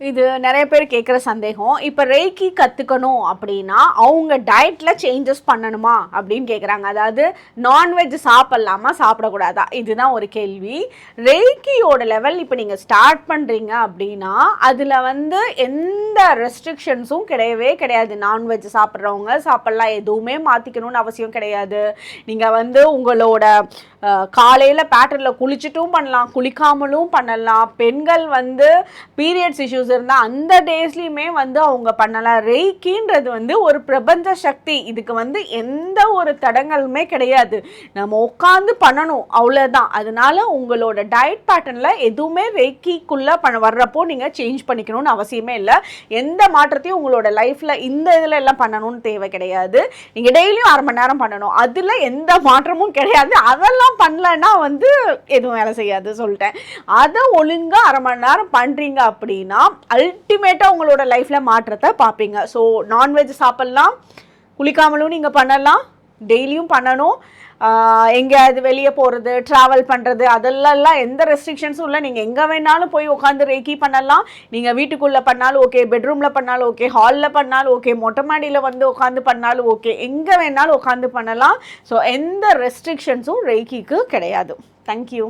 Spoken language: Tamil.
இது நிறைய பேர் கேட்குற சந்தேகம். இப்போ ரேக்கி கற்றுக்கணும் அப்படின்னா அவங்க டயட்டில் சேஞ்சஸ் பண்ணணுமா அப்படின்னு கேட்குறாங்க அதாவது நான்வெஜ் சாப்பிட்லாமா சாப்பிடக்கூடாதா? இதுதான் ஒரு கேள்வி. ரேக்கியோட லெவல் இப்போ நீங்கள் ஸ்டார்ட் பண்ணுறீங்க அப்படின்னா அதில் வந்து எந்த ரெஸ்ட்ரிக்ஷன்ஸும் கிடையவே கிடையாது. நான்வெஜ் சாப்பிட்றவங்க சாப்பிட்லாம் எதுவுமே மாற்றிக்கணும்னு அவசியம் கிடையாது. நீங்கள் வந்து உங்களோட காலையில் பேட்டர்னில் குளிச்சுட்டும் பண்ணலாம் குளிக்காமலும் பண்ணலாம். பெண்கள் வந்து பீரியட்ஸ் இஷ்யூஸ் இருந்தால் அந்த டேஸ்லேயுமே வந்து அவங்க பண்ணலாம் ரெய்கின்றது வந்து ஒரு பிரபஞ்ச சக்தி. இதுக்கு வந்து எந்த ஒரு தடங்களுமே கிடையாது. நம்ம உட்காந்து பண்ணணும். அவ்வளோதான் அதனால உங்களோட டயட் பேட்டர்னில் எதுவுமே ரெய்கிக்குள்ளே பண்ண வர்றப்போ நீங்கள் சேஞ்ச் பண்ணிக்கணும்னு அவசியமே இல்லை. எந்த மாற்றத்தையும் உங்களோட லைஃப்பில் இந்த இதில் எல்லாம் பண்ணணும்னு தேவை கிடையாது. நீங்கள் டெய்லியும் அரை மணி நேரம் பண்ணணும். அதில் எந்த மாற்றமும் கிடையாது. அதெல்லாம் பண்ணலன்னா வந்து எதுவும் வேலை செய்யாது சொல்லிட்டேன். அதை ஒழுங்காக அரை மணி நேரம் பண்ணுறீங்க அப்படின்னா அல்டிமேட்டாக உங்களோட லைஃப்பில் மாற்றத்தை பார்ப்பீங்க. ஸோ நான்வெஜ் சாப்பிட்லாம் குளிக்காமலும் நீங்கள் பண்ணலாம் டெய்லியும் பண்ணணும். எங்கேயாவது வெளியே போகிறது ட்ராவல் பண்ணுறது அதெல்லாம் எந்த ரெஸ்ட்ரிக்ஷன்ஸும் இல்லை. நீங்கள் எங்கே வேணாலும் போய் உட்காந்து ரேக்கி பண்ணலாம். நீங்கள் வீட்டுக்குள்ளே பண்ணாலும் ஓகே பெட்ரூமில் பண்ணாலும் ஓகே ஹாலில் பண்ணாலும் ஓகே மொட்டை மாடியில் வந்து உட்காந்து பண்ணாலும் ஓகே எங்கே வேணாலும் உட்காந்து பண்ணலாம். ஸோ எந்த ரெஸ்ட்ரிக்ஷன்ஸும் ரேக்கிக்கு கிடையாது. தேங்க்யூ